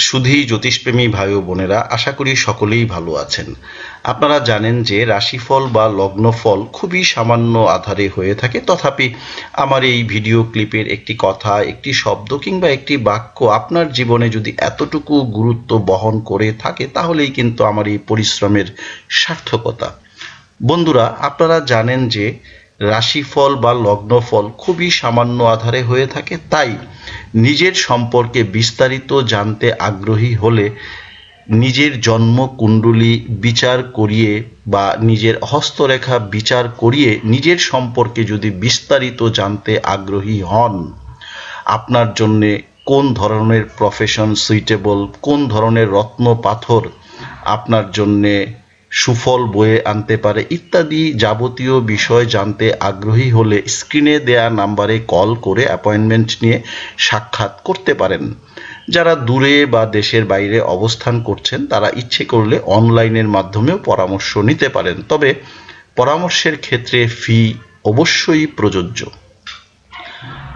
সুধী জ্যোতিষপ্রেমী ভাই ও বোনেরা, আশা করি সকলেই ভালো আছেন। আপনারা জানেন যে রাশিফল বা লগ্নফল খুবই সামান্য আধারে হয়ে থাকে। তথাপি আমার এই ভিডিও ক্লিপের একটি কথা, একটি শব্দ কিংবা একটি বাক্য আপনার জীবনে যদি এতটুকু গুরুত্ব বহন করে থাকে, তাহলেই কিন্তু আমার এই পরিশ্রমের সার্থকতা। বন্ধুরা, আপনারা জানেন যে রাশিফল বা লগ্নফল খুবই সামান্য আধারে হয়ে থাকে, তাই নিজের সম্পর্কে বিস্তারিত জানতে আগ্রহী হলে নিজের জন্ম কুণ্ডলী বিচার করিয়ে বা নিজের হস্তরেখা বিচার করিয়ে নিজের সম্পর্কে যদি বিস্তারিত জানতে আগ্রহী হন, আপনার জন্যে কোন ধরনের প্রফেশন সুইটেবল কোন ধরনের রত্ন পাথর আপনার জন্যে সুফল বয়ে আনতে পারে ইত্যাদি যাবতীয় বিষয় জানতে আগ্রহী হলে স্ক্রিনে দেয়া নাম্বারে কল করে অ্যাপয়েন্টমেন্ট নিয়ে সাক্ষাৎ করতে পারেন। যারা দূরে বা দেশের বাইরে অবস্থান করছেন, তারা ইচ্ছে করলে অনলাইনের মাধ্যমেও পরামর্শ নিতে পারেন। তবে পরামর্শের ক্ষেত্রে ফি অবশ্যই প্রযোজ্য।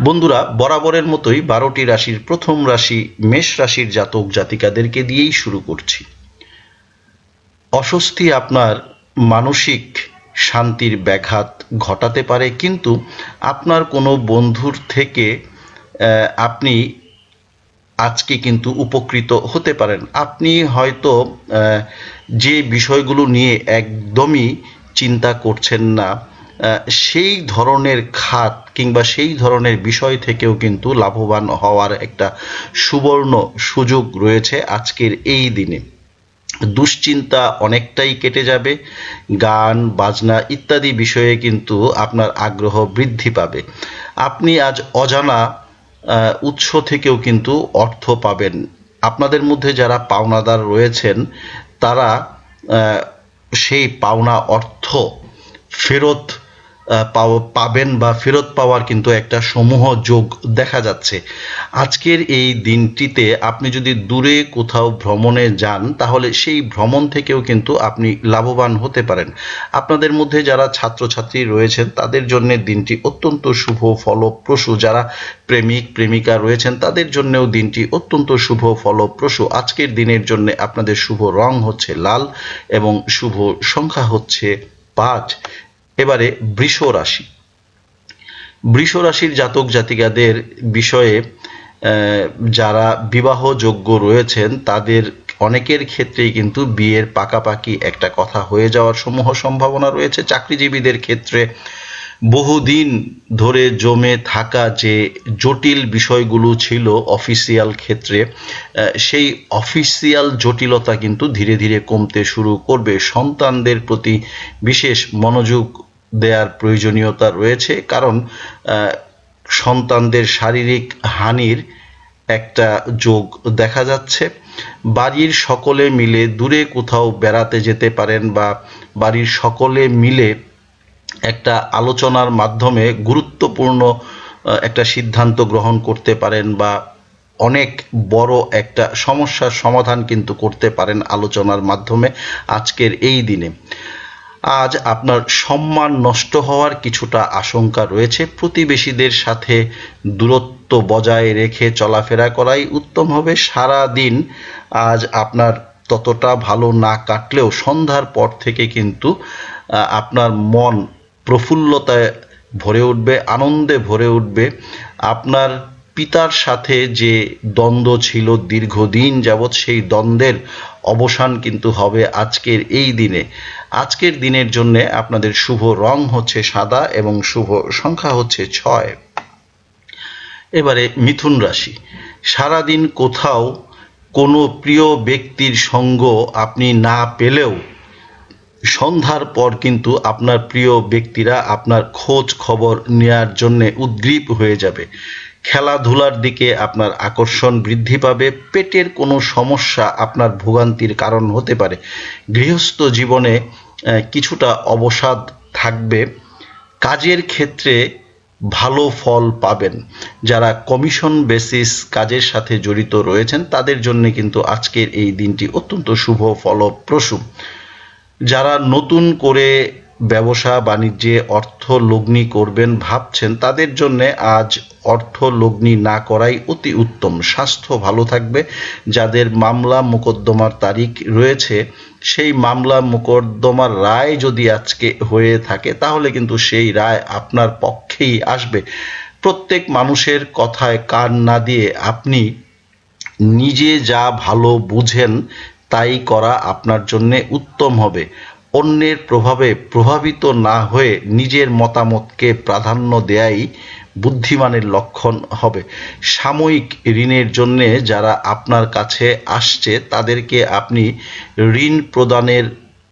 বন্ধুরা, বরাবরের মতোই বারোটি রাশির প্রথম রাশি মেষ রাশির জাতক জাতিকাদেরকে দিয়েই শুরু করছি। অস্বস্তি আপনার মানসিক শান্তির ব্যাঘাত ঘটাতে পারে, কিন্তু আপনার কোনো বন্ধুর থেকে আপনি আজকে কিন্তু উপকৃত হতে পারেন। আপনি হয়তো যে বিষয়গুলো নিয়ে একদমই চিন্তা করছেন না সেই ধরনের খাত কিংবা সেই ধরনের বিষয় থেকেও কিন্তু লাভবান হওয়ার একটা সুবর্ণ সুযোগ রয়েছে আজকের এই দিনে। দুশ্চিন্তা অনেকটাই কেটে যাবে, গান, বাজনা ইত্যাদি বিষয়ে কিন্তু আপনার আগ্রহ বৃদ্ধি পাবে। আপনি আজ অজানা উৎস থেকেও কিন্তু অর্থ পাবেন। আপনাদের মধ্যে যারা পাওনাদার রয়েছেন, তারা সেই পাওনা অর্থ ফেরত পাবেন বা ফেরত পাওয়ার কিন্তু একটা সমূহ যোগ দেখা যাচ্ছে। আজকের এই দিনটিতে আপনি যদি দূরে কোথাও ভ্রমণে যান, তাহলে সেই ভ্রমণ থেকেও কিন্তু আপনি লাভবান হতে পারেন। আপনাদের মধ্যে যারা ছাত্রছাত্রী রয়েছেন, তাদের জন্য দিনটি অত্যন্ত শুভ, ফলপ্রসূ। যারা প্রেমিক, প্রেমিকা রয়েছেন, তাদের জন্যও দিনটি অত্যন্ত শুভ, ফলপ্রসূ। আজকের দিনের জন্য আপনাদের শুভ রং হচ্ছে লাল এবং শুভ সংখ্যা হচ্ছে পাঁচ। এবারে বৃষ রাশি। বৃষ রাশির জাতক জাতিকাদের বিষয়ে যারা বিবাহযোগ্য রয়েছেন, তাদের অনেকের ক্ষেত্রেই কিন্তু বিয়ের পাকাপাকি একটা কথা হয়ে যাওয়ার সমূহ সম্ভাবনা রয়েছে। চাকরিজীবীদের ক্ষেত্রে বহুদিন ধরে জমে থাকা যে জটিল বিষয়গুলো ছিল অফিসিয়াল ক্ষেত্রে সেই অফিসিয়াল জটিলতা কিন্তু ধীরে ধীরে কমতে শুরু করবে। সন্তানদের প্রতি বিশেষ মনোযোগ দেওয়ার প্রয়োজনীয়তা রয়েছে, কারণ সন্তানদের শারীরিক হানির একটা যোগ দেখা যাচ্ছে। বাড়ির সকলে মিলে দূরে কোথাও বেড়াতে যেতে পারেন বা বাড়ির সকলে মিলে একটা আলোচনার মাধ্যমে গুরুত্বপূর্ণ একটা সিদ্ধান্ত গ্রহণ করতে পারেন বা অনেক বড় একটা সমস্যার সমাধান কিন্তু করতে পারেন আলোচনার মাধ্যমে আজকের এই দিনে। আজ আপনার সম্মান নষ্ট হওয়ার কিছুটা আশঙ্কা রয়েছে। প্রতিবেশীদের সাথে দূরত্ব বজায় রেখে চলাফেরা করাই উত্তম হবে। সারা দিন আজ আপনার ততটা ভালো না কাটলেও সন্ধ্যার পর থেকে কিন্তু আপনার মন প্রফুল্লতায় ভরে উঠবে, আনন্দে ভরে উঠবে। আপনার পিতার সাথে যে দ্বন্দ্ব ছিল দীর্ঘদিন যাবৎ, সেই দ্বন্দ্বের অবসান কিন্তু হবে আজকের এই দিনে। আজকের দিনের জন্য আপনাদের শুভ রং হচ্ছে সাদা এবং শুভ সংখ্যা হচ্ছে ছয়। এবারে মিথুন রাশি। সারাদিন কোথাও কোনো প্রিয় ব্যক্তির সঙ্গ আপনি না পেলেও সন্ধ্যার পর কিন্তু আপনার প্রিয় ব্যক্তিরা আপনার খোঁজ খবর নেয়ার জন্য উদ্গ্রীব হয়ে যাবে। খেলাধুলার দিকে আপনার আকর্ষণ বৃদ্ধি পাবে। পেটের কোনো সমস্যা আপনার ভোগান্তির কারণ হতে পারে। গৃহস্থ জীবনে কিছুটা অবসাদ থাকবে। কাজের ক্ষেত্রে ভালো ফল পাবেন। যারা কমিশন বেসিস কাজের সাথে জড়িত রয়েছেন, তাদের জন্য কিন্তু আজকের এই দিনটি অত্যন্ত শুভ, ফলপ্রসূ। যারা নতুন করে ব্যবসা, বাণিজ্যে অর্থ লগ্নি করবেন ভাবছেন, তাদের জন্য আজ অর্থ লগ্নি না করাই অতি উত্তম। স্বাস্থ্য ভালো থাকবে, যাদের মামলা মোকদ্দমার তারিখ রয়েছে, সেই মামলা মোকদ্দমার রায় যদি আজকে হয়ে থাকে, তাহলে কিন্তু সেই রায় আপনার পক্ষেই আসবে। প্রত্যেক মানুষের কথায় কান না দিয়ে আপনি নিজে যা ভালো বুঝেন তাই করা আপনার জন্যে উত্তম হবে। অন্যের প্রভাবে প্রভাবিত না হয়ে নিজের মতামতকে প্রাধান্য দেয়াই বুদ্ধিমানের লক্ষণ হবে। সাময়িক ঋণের জন্য যারা আপনার কাছে আসছে, তাদেরকে আপনি ঋণ প্রদানের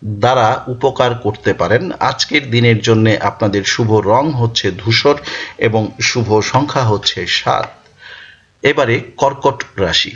দ্বারা উপকার করতে পারেন। আজকের দিনের জন্য আপনাদের শুভ রং হচ্ছে ধূসর এবং শুভ সংখ্যা হচ্ছে সাত। এবারে কর্কট রাশি।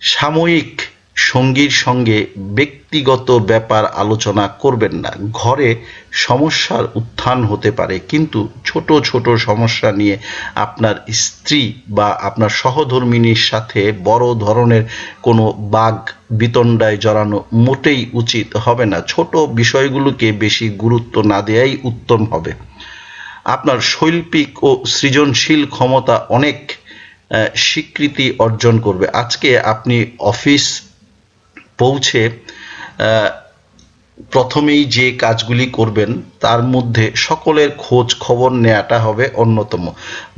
সাময়িক সঙ্গীর সঙ্গে ব্যক্তিগত ব্যাপার আলোচনা করবেন না। ঘরে সমস্যার উত্থান হতে পারে, কিন্তু ছোট ছোট সমস্যা নিয়ে আপনার স্ত্রী বা আপনার সহধর্মিনীর সাথে বড় ধরনের কোনো বাঘ বিতণ্ডায় জড়ানো মোটেই উচিত হবে না। ছোট বিষয়গুলোকে বেশি গুরুত্ব না দেয়াই উত্তম হবে। আপনার শৈল্পিক ও সৃজনশীল ক্ষমতা অনেক স্বীকৃতি অর্জন করবে। আজকে আপনি অফিস পৌঁছে প্রথমেই যে কাজগুলি করবেন, তার মধ্যে সকলের খোঁজ খবর নেওয়াটা হবে অন্যতম।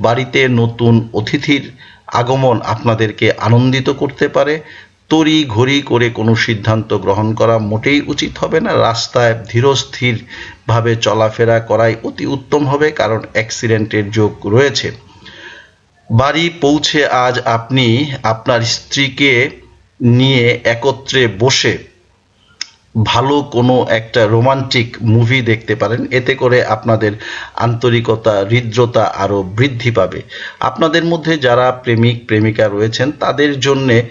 বাড়িতে নতুন অতিথির আগমন আপনাদেরকে আনন্দিত করতে পারে। তড়ি ঘড়ি করে কোনো সিদ্ধান্ত গ্রহণ করা মোটেই উচিত হবে না। রাস্তায় ধীরস্থিরভাবে চলাফেরা করাই অতি উত্তম হবে, কারণ অ্যাক্সিডেন্টের যোগ রয়েছে। বাড়ি পৌঁছে আজ আপনি আপনার স্ত্রীকে নিয়ে একত্রে বসে ভালো কোনো একটা রোমান্টিক মুভি দেখতে পারেন। এতে করে আপনাদের আন্তরিকতা, হৃদ্রতা আরও বৃদ্ধি পাবে। আপনাদের মধ্যে যারা প্রেমিক, প্রেমিকা রয়েছেন, তাদের জন্যে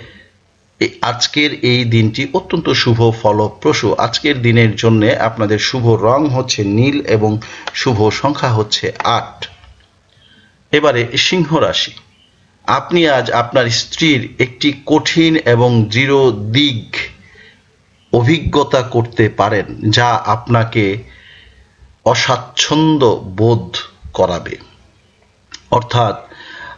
আজকের এই দিনটি অত্যন্ত শুভ, ফলপ্রসূ। আজকের দিনের জন্য আপনাদের শুভ রং হচ্ছে নীল এবং শুভ সংখ্যা হচ্ছে আট। এবারে সিংহ রাশি। আপনি আজ আপনার স্ত্রীর একটি কঠিন এবং দৃঢ় দিক অভিজ্ঞতা করতে পারেন, যা আপনাকে অস্বাচ্ছন্দ্য বোধ করাবে। অর্থাৎ,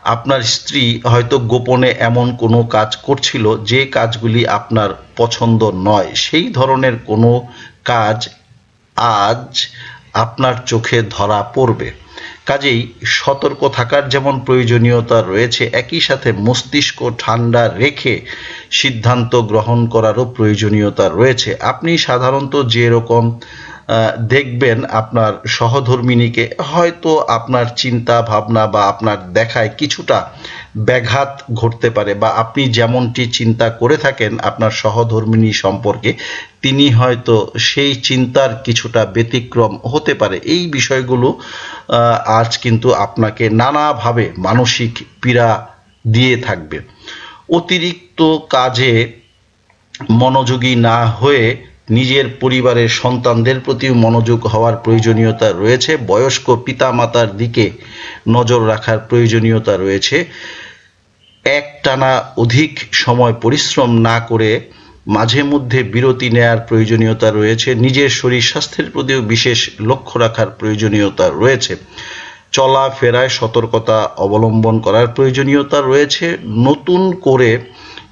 আপনার স্ত্রী হয়তো গোপনে এমন কোনো কাজ করছিল যে কাজগুলি আপনার পছন্দ নয়। সেই ধরনের কোনো কাজ আজ আপনার চোখে ধরা পড়বে। কাজেই সতর্ক থাকার যেমন প্রয়োজনীয়তা রয়েছে, একই সাথে মস্তিষ্ক ঠান্ডা রেখে সিদ্ধান্ত গ্রহণ করারও প্রয়োজনীয়তা রয়েছে। আপনি সাধারণত যেরকম দেখবেন আপনার সহধর্মিণীকে হয়তো আপনার চিন্তা ভাবনা বা আপনার দেখায় কিছুটা ব্যাঘাত ঘটতে পারে বা আপনি যেমনটি চিন্তা করে থাকেন আপনার সহধর্মিণী সম্পর্কে, তিনি হয়তো সেই চিন্তার কিছুটা ব্যতিক্রম হতে পারে। এই বিষয়গুলো আজ কিন্তু আপনাকে নানাভাবে মানসিক পীড়া দিয়ে থাকবে। অতিরিক্ত কাজে মনোযোগী না হয়ে নিজের পরিবারের সন্তানদের প্রতিও মনোযোগ হওয়ার প্রয়োজনীয়তা রয়েছে। বয়স্ক পিতামাতার দিকে নজর রাখার প্রয়োজনীয়তা রয়েছে। একটানা অধিক সময় পরিশ্রম না করে মাঝে মধ্যে বিরতি নেয়ার প্রয়োজনীয়তা রয়েছে। নিজের শরীর স্বাস্থ্যের প্রতিও বিশেষ লক্ষ্য রাখার প্রয়োজনীয়তা রয়েছে। চলাফেরায় সতর্কতা অবলম্বন করার প্রয়োজনীয়তা রয়েছে। নতুন করে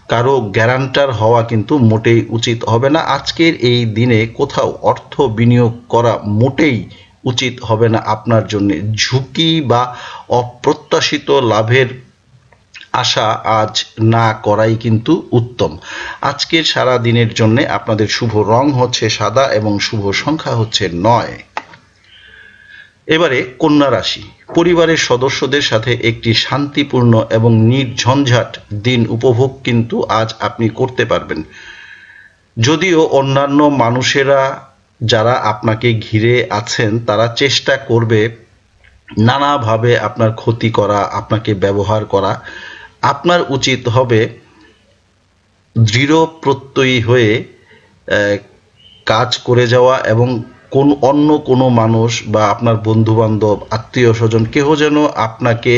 কারও গ্যারান্টার হওয়া কিন্তু মোটেই উচিত হবে না। আজকের এই দিনে কোথাও অর্থ বিনিয়োগ করা মোটেই উচিত হবে না আপনার জন্য। ঝুঁকি বা অপ্রত্যাশিত লাভের আশা আজ না করাই কিন্তু উত্তম। আজকের সারা দিনের জন্য আপনাদের শুভ রং হচ্ছে সাদা এবং শুভ সংখ্যা হচ্ছে নয়। এবারে কন্যা রাশি। পরিবারের সদস্যদের সাথে একটি শান্তিপূর্ণ এবং নির্ঝঞ্ঝাট দিন উপভোগ কিন্তু আজ আপনি করতে পারবেন। যদিও অন্যান্য মানুষেরা যারা আপনাকে ঘিরে আছেন, তারা চেষ্টা করবে নানাভাবে আপনার ক্ষতি করা, আপনাকে ব্যবহার করা। আপনার উচিত হবে দৃঢ় প্রত্যয়ী হয়ে কাজ করে যাওয়া এবং কোন অন্য কোনো মানুষ বা আপনার বন্ধু বান্ধব আত্মীয় স্বজন কেহ যেন আপনাকে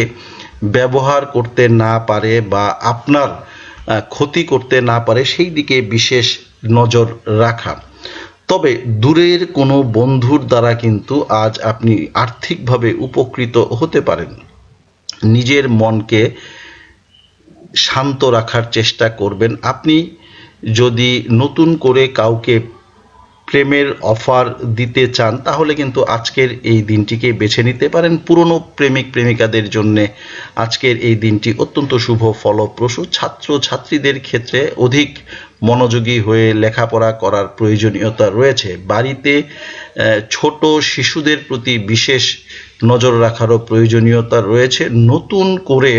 ব্যবহার করতে না পারে বা আপনার ক্ষতি করতে না পারে, সেই দিকে বিশেষ নজর রাখা। তবে দূরের কোনো বন্ধুর দ্বারা কিন্তু আজ আপনি আর্থিকভাবে উপকৃত হতে পারেন। নিজের মনকে শান্ত রাখার চেষ্টা করবেন। আপনি যদি নতুন করে কাউকে প্রেমের অফার দিতে চান, তাহলে কিন্তু আজকের এই দিনটিকে বেছে নিতে পারেন পুরনো প্রেমিক প্রেমিকাদের জন্যে। আজকের এই দিনটি অত্যন্ত শুভ, ফলপ্রসূ। ছাত্র ছাত্রীদের ক্ষেত্রে অধিক মনোযোগী হয়ে লেখাপড়া করার প্রয়োজনীয়তা রয়েছে। বাড়িতে ছোট শিশুদের প্রতি বিশেষ নজর রাখারও প্রয়োজনীয়তা রয়েছে। নতুন করে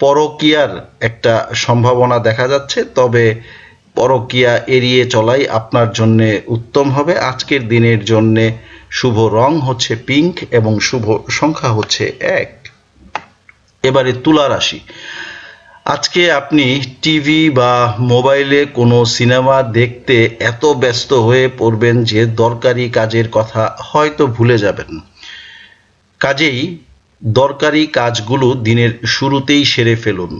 পরকীয়ার একটা সম্ভাবনা দেখা যাচ্ছে। তবে পরকীয়া এড়িয়ে চলাই আপনার জন্য উত্তম হবে। আজকের দিনের জন্য শুভ রং হচ্ছে পিঙ্ক এবং শুভ সংখ্যা হচ্ছে এক। এবারে তুলা রাশি। আজকে আপনি টিভি বা মোবাইলে কোনো সিনেমা দেখতে এত ব্যস্ত হয়ে পড়বেন যে দরকারি কাজের কথা হয়তো ভুলে যাবেন। কাজেই দরকারি কাজগুলো দিনের শুরুতেই সেরে ফেলুন।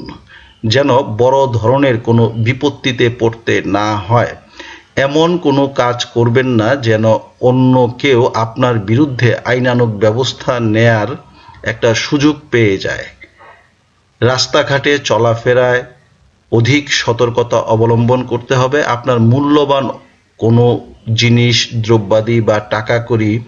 যেন বড় ধরনের কোনো বিপত্তিতে পড়তে না হয়। এমন কোনো কাজ করবেন না যেন অন্য কেউ আপনার বিরুদ্ধে আইনানুগ ব্যবস্থা নেয়ার একটা সুযোগ পেয়ে যায়। রাস্তাঘাটে চলাফেরায় অধিক সতর্কতা অবলম্বন করতে হবে। আপনার মূল্যবান কোনো জিনিস, দ্রব্যাদি বা টাকা করি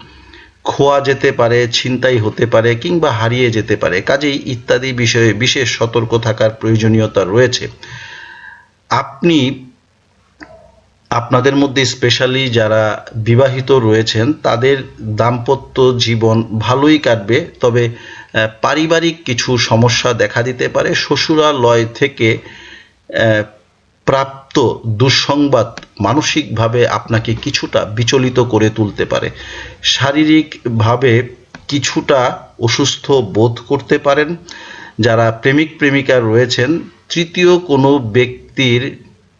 খোয়া যেতে পারে, ছিনতাই হতে পারে কিংবা হারিয়ে যেতে পারে, কাজেই ইত্যাদি বিষয়ে বিশেষ সতর্ক থাকার প্রয়োজনীয়তা রয়েছে। আপনি, আপনাদের মধ্যে স্পেশালি যারা বিবাহিত রয়েছেন, তাদের দাম্পত্য জীবন ভালোই কাটবে, তবে পারিবারিক কিছু সমস্যা দেখা দিতে পারে। শ্বশুরালয় থেকে প্রাপ্ত দুঃসংবাদ মানসিকভাবে আপনাকে কিছুটা বিচলিত করে তুলতে পারে। শারীরিকভাবে কিছুটা অসুস্থ বোধ করতে পারেন। যারা প্রেমিক প্রেমিকা রয়েছেন, তৃতীয় কোনো ব্যক্তির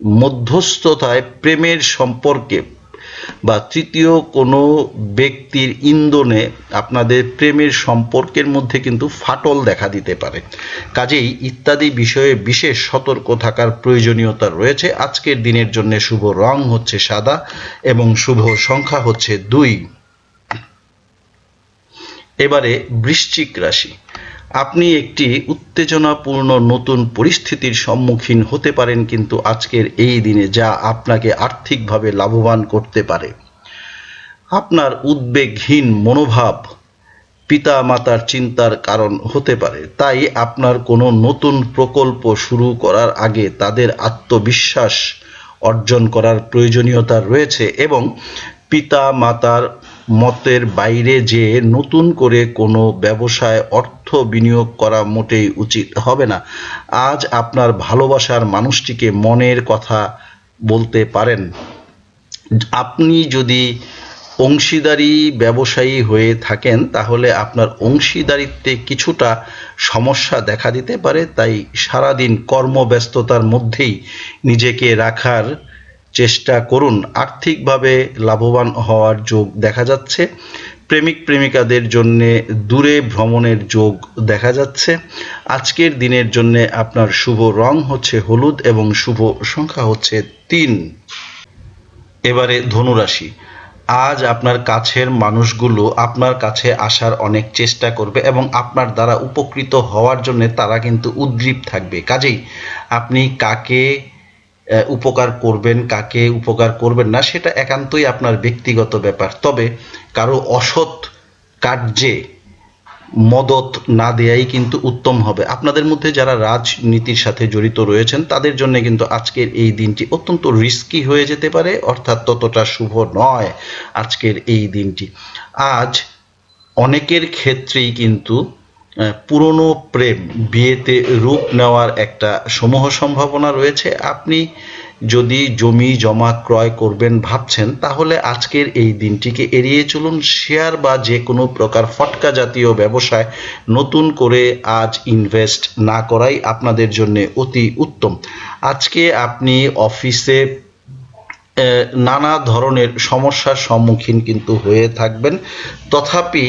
মধ্যস্থতায় প্রেমের সম্পর্কে বা তৃতীয় কোনো ব্যক্তির ইন্ধনে আপনাদের প্রেমের সম্পর্কের মধ্যে কিন্তু ফাটল দেখা দিতে পারে। কাজেই ইত্যাদি বিষয়ে বিশেষ সতর্ক থাকার প্রয়োজনীয়তা রয়েছে। আজকের দিনের জন্য শুভ রং হচ্ছে সাদা এবং শুভ সংখ্যা হচ্ছে দুই। এবারে বৃশ্চিক রাশি। আপনি একটি উত্তেজনাপূর্ণ নতুন পরিস্থিতির সম্মুখীন হতে পারেন কিন্তু আজকের এই দিনে যা আপনাকে আর্থিকভাবে লাভবান করতে পারে। আপনার উদ্বেগহীন মনোভাব পিতা মাতার চিন্তার কারণ হতে পারে। তাই আপনার কোনো নতুন প্রকল্প শুরু করার আগে তাদের আত্মবিশ্বাস অর্জন করার প্রয়োজনীয়তা রয়েছে এবং পিতা মাতার মতের বাইরে যে নতুন করে কোনো ব্যবসায় অর্থ বিনিয়োগ করা মোটেই উচিত হবে না। আজ আপনার ভালোবাসার মানুষটিকে মনের কথা বলতে পারেন। আপনি যদি অংশীদারি ব্যবসায়ী হয়ে থাকেন, তাহলে আপনার অংশীদারিত্বে কিছুটা সমস্যা দেখা দিতে পারে। তাই সারাদিন কর্মব্যস্ততার মধ্যেই নিজেকে রাখার চেষ্টা করুন। আর্থিকভাবে লাভবান হওয়ার যোগ দেখা যাচ্ছে। প্রেমিক প্রেমিকাদের জন্য দূরে ভ্রমণের যোগ দেখা যাচ্ছে। আজকের দিনের জন্য আপনার শুভ রং হচ্ছে হলুদ এবং শুভ সংখ্যা হচ্ছে তিন। এবারে ধনুরাশি। আজ আপনার কাছের মানুষগুলো আপনার কাছে আসার অনেক চেষ্টা করবে এবং আপনার দ্বারা উপকৃত হওয়ার জন্য তারা কিন্তু উদ্গ্রীব থাকবে। কাজেই আপনি কাকে উপকার করবেন, কাকে উপকার করবেন না, সেটা একান্তই আপনার ব্যক্তিগত ব্যাপার। তবে কারও অসৎ কার্যে মদত না দেয়াই কিন্তু উত্তম হবে। আপনাদের মধ্যে যারা রাজনীতির সাথে জড়িত রয়েছেন, তাদের জন্য কিন্তু আজকের এই দিনটি অত্যন্ত রিস্কি হয়ে যেতে পারে, অর্থাৎ ততটা শুভ নয় আজকের এই দিনটি। আজ অনেকের ক্ষেত্রেই কিন্তু পুরনো প্রেম বিয়েতে রূপ নেওয়ার একটা সমূহ সম্ভাবনা রয়েছে। আপনি যদি জমি, জমা ক্রয় করবেন ভাবছেন, তাহলে আজকের এই দিনটিকে এড়িয়ে চলুন। শেয়ার বা যে কোনো প্রকার ফটকা জাতীয় ব্যবসায় নতুন করে আজ ইনভেস্ট না করাই আপনাদের জন্য অতি উত্তম। আজকে আপনি অফিসে নানা ধরনের সমস্যার সম্মুখীন কিন্তু হয়ে থাকবেন। তথাপি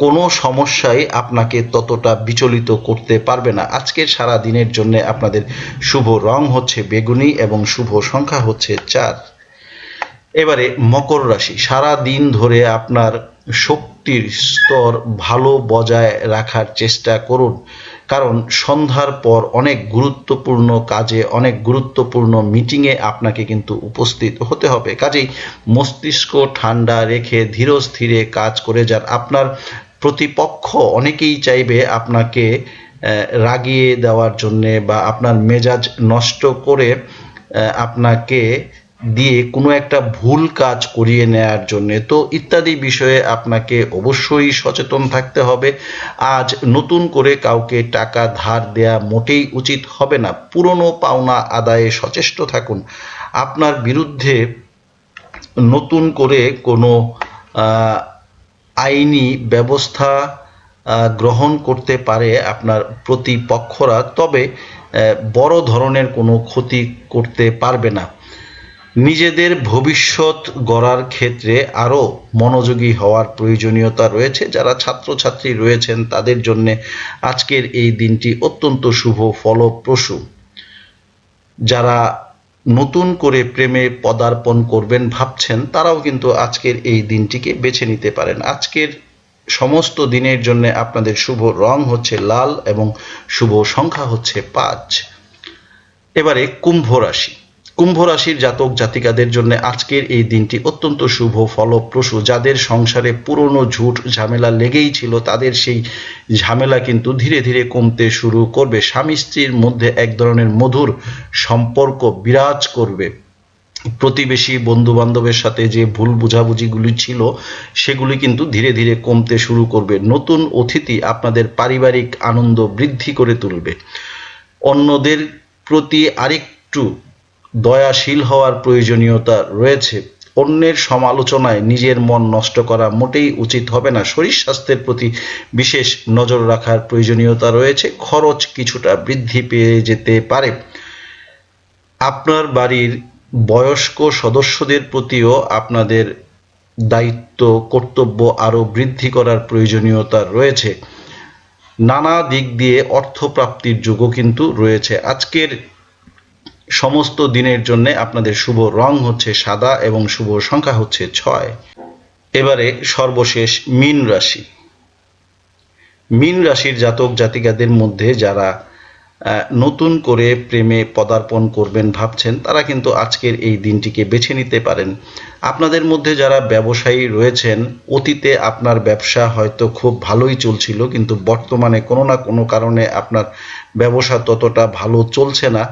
কোনো সমস্যাই আপনাকে ততটা বিচলিত করতে পারবে না। আজকের সারা দিনের জন্য আপনাদের শুভ রং হচ্ছে বেগুনি এবং শুভ সংখ্যা হচ্ছে চার। এবারে মকর রাশি। সারা দিন ধরে আপনার শক্তির স্তর ভালো বজায় রাখার চেষ্টা করুন। কারণ সন্ধ্যার পর অনেক গুরুত্বপূর্ণ কাজে, অনেক গুরুত্বপূর্ণ মিটিংয়ে আপনাকে কিন্তু উপস্থিত হতে হবে। কাজেই মস্তিষ্ক ঠান্ডা রেখে ধীরস্থিরে কাজ করে যান। আপনার প্রতিপক্ষ অনেকেই চাইবে আপনাকে রাগিয়ে দেওয়ার জন্যে বা আপনার মেজাজ নষ্ট করে আপনাকে দিয়ে কোনো একটা ভুল কাজ করিয়ে নেয়ার জন্যে। তো ইত্যাদি বিষয়ে আপনাকে অবশ্যই সচেতন থাকতে হবে। আজ নতুন করে কাউকে টাকা ধার দেয়া মোটেই উচিত হবে না। পুরনো পাওনা আদায়ে সচেষ্ট থাকুন। আপনার বিরুদ্ধে নতুন করে কোনো আইনি ব্যবস্থা গ্রহণ করতে পারে আপনার প্রতিপক্ষরা, তবে বড় ধরনের কোনো ক্ষতি করতে পারবে না। নিজেদের ভবিষ্যৎ গড়ার ক্ষেত্রে আরও মনোযোগী হওয়ার প্রয়োজনীয়তা রয়েছে। যারা ছাত্রছাত্রী রয়েছেন, তাদের জন্য আজকের এই দিনটি অত্যন্ত শুভ, ফলপ্রসূ। যারা নতুন করে প্রেমে পদার্পণ করবেন ভাবছেন, তারাও কিন্তু আজকের এই দিনটিকে বেছে নিতে পারেন। আজকের সমস্ত দিনের জন্য আপনাদের শুভ রং হচ্ছে লাল এবং শুভ সংখ্যা হচ্ছে পাঁচ। এবারে কুম্ভ রাশি। কুম্ভ রাশির জাতক জাতিকাদের জন্য আজকের এই দিনটি অত্যন্ত শুভ, ফলপ্রসূ। যাদের সংসারে পুরনো ঝুট, ঝামেলা লেগেই ছিল, তাদের সেই ঝামেলা কিন্তু ধীরে ধীরে কমতে শুরু করবে। স্বামী স্ত্রীর মধ্যে এক ধরনের মধুর সম্পর্ক বিরাজ করবে। প্রতিবেশী বন্ধু বান্ধবের সাথে যে ভুল বোঝাবুঝিগুলি ছিল, সেগুলি কিন্তু ধীরে ধীরে কমতে শুরু করবে। নতুন অতিথি আপনাদের পারিবারিক আনন্দ বৃদ্ধি করে তুলবে। অন্যদের প্রতি আরেকটু দয়াশীল হওয়ার প্রয়োজনীয়তা রয়েছে। অন্যের সমালোচনায় নিজের মন নষ্ট করা মোটেই উচিত হবে না। শরীর স্বাস্থ্যের প্রতি বিশেষ নজর রাখার প্রয়োজনীয়তা রয়েছে। খরচ কিছুটা বৃদ্ধি পেয়ে যেতে পারে। আপনার বাড়ির বয়স্ক সদস্যদের প্রতিও আপনাদের দায়িত্ব, কর্তব্য আরও বৃদ্ধি করার প্রয়োজনীয়তা রয়েছে। নানা দিক দিয়ে অর্থপ্রাপ্তির যুগও কিন্তু রয়েছে। আজকের সমস্ত দিনের জন্য আপনাদের শুভ রং হচ্ছে সাদা এবং শুভ সংখ্যা হচ্ছে ছয়। এবারে সর্বশেষ মীন রাশি। মীন রাশির জাতক জাতিকাদের মধ্যে যারা নতুন করে প্রেমে পদার্পণ করবেন ভাবছেন, তারা কিন্তু আজকের এই দিনটিকে বেছে নিতে পারেন। আপনাদের মধ্যে যারা ব্যবসায়ী রয়েছেন, অতীতে আপনার ব্যবসা হয়তো খুব ভালোই চলছিল, কিন্তু বর্তমানে কোনো না কোনো কারণে আপনার ব্যবসা ততটা ভালো চলছে না।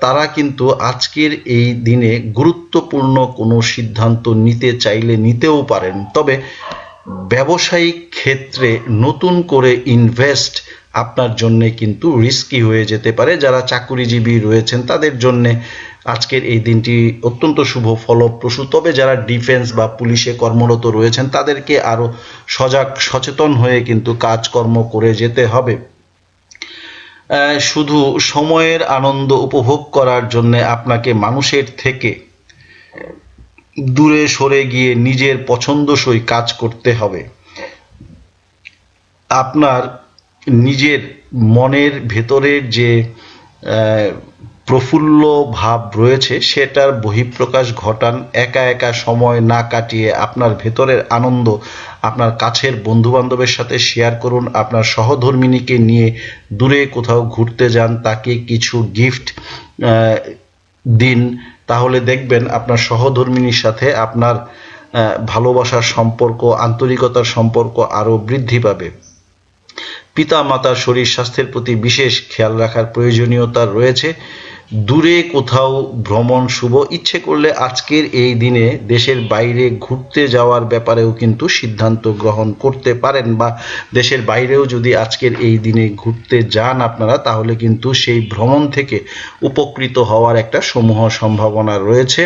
তারা কিন্তু আজকের এই দিনে গুরুত্বপূর্ণ কোনো সিদ্ধান্ত নিতে চাইলে নিতেও পারেন। তবে ব্যবসায়িক ক্ষেত্রে নতুন করে ইনভেস্ট আপনার জন্য কিন্তু রিস্কি হয়ে যেতে পারে। যারা চাকুরিজীবী রয়েছেন, তাদের জন্য আজকের এই দিনটি অত্যন্ত শুভ, ফলপ্রসূ। তবে যারা ডিফেন্স বা পুলিশে কর্মরত রয়েছেন, তাদেরকে আরও সজাগ, সচেতন হয়ে কিন্তু কাজকর্ম করে যেতে হবে। শুধু সময়ের আনন্দ উপভোগ করার জন্য আপনাকে মানুষের থেকে দূরে সরে গিয়ে নিজের পছন্দসই কাজ করতে হবে। আপনার নিজের মনের ভেতরের যে প্রফুল্ল ভাব রয়েছে, সেটার বহিঃপ্রকাশ ঘটান, একা একা সময় না কাটিয়ে আপনার ভেতরের আনন্দ আপনার কাছের বন্ধু বান্ধবের সাথে শেয়ার করুন, আপনার সহধর্মিনীকে নিয়ে দূরে কোথাও ঘুরতে যান, তাকে কিছু গিফট দিন। তাহলে দেখবেন আপনার সহধর্মিনীর সাথে আপনার ভালোবাসার সম্পর্ক, আন্তরিকতার সম্পর্ক আরও বৃদ্ধি পাবে। পিতা মাতার শরীর স্বাস্থ্যের প্রতি বিশেষ খেয়াল রাখার প্রয়োজনীয়তা রয়েছে। দূরে কোথাও ভ্রমণ শুভ। ইচ্ছে করলে আজকের এই দিনে দেশের বাইরে ঘুরতে যাওয়ার ব্যাপারেও কিন্তু সিদ্ধান্ত গ্রহণ করতে পারেন বা দেশের বাইরেও যদি আজকের এই দিনে ঘুরতে যান আপনারা, তাহলে কিন্তু সেই ভ্রমণ থেকে উপকৃত হওয়ার একটা সমূহ সম্ভাবনা রয়েছে।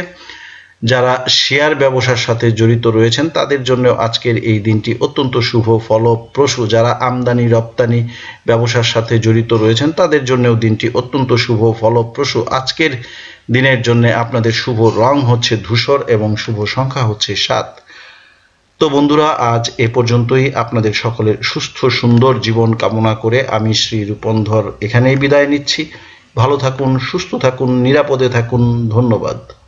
যারা শেয়ার ব্যবসার সাথে জড়িত রয়েছেন, তাদের জন্য আজকের এই দিনটি অত্যন্ত শুভ, ফলপ্রসূ। যারা আমদানি, রপ্তানি ব্যবসার সাথে জড়িত রয়েছেন, তাদের জন্যও দিনটি অত্যন্ত শুভ, ফলপ্রসূ। আজকের দিনের জন্য আপনাদের শুভ রং হচ্ছে ধূসর এবং শুভ সংখ্যা হচ্ছে সাত। তো বন্ধুরা, আজ এ পর্যন্তই। আপনাদের সকলের সুস্থ, সুন্দর জীবন কামনা করে আমি শ্রী রূপন্ধর এখানেই বিদায় নিচ্ছি। ভালো থাকুন, সুস্থ থাকুন, নিরাপদে থাকুন। ধন্যবাদ।